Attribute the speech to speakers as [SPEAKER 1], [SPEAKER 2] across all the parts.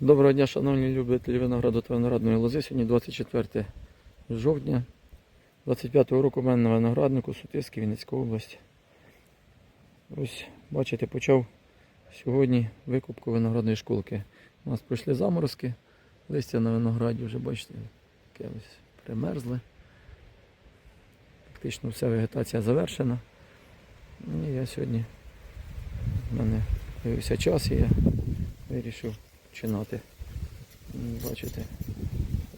[SPEAKER 1] Доброго дня, шановні любителі винограду та виноградної лози. Сьогодні 24 жовтня 25-го року в мене на винограднику Сутиський, Вінницька область. Ось, бачите, почав сьогодні викупку виноградної школки. У нас пройшли заморозки, листя на винограді вже бачите, таке ось примерзли. Фактично вся вегетація завершена. І я сьогодні в мене з'явився час і я вирішив починати. Бачите,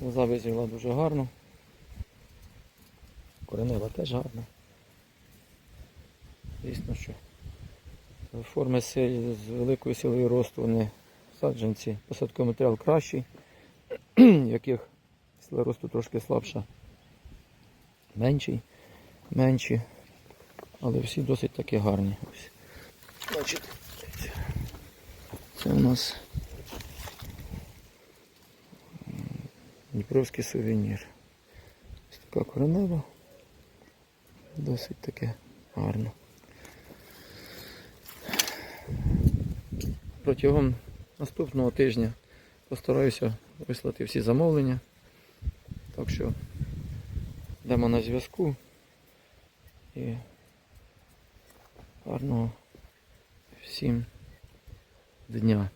[SPEAKER 1] лоза визріла дуже гарно. Коренева теж гарна. Звісно, що форми силі з великою силою росту вони саджанці, посадковий матеріал кращий, яких сила росту трошки слабша, менший, менші, але всі досить таки гарні. Ось. Бачите, це у нас Дніпровський сувенір. Ось така коренева. Досить таке гарно. Протягом наступного тижня постараюся вислати всі замовлення. Так що йдемо на зв'язку і гарного всім дня.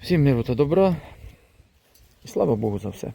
[SPEAKER 1] Всім миру та добра. І слава Богу за все.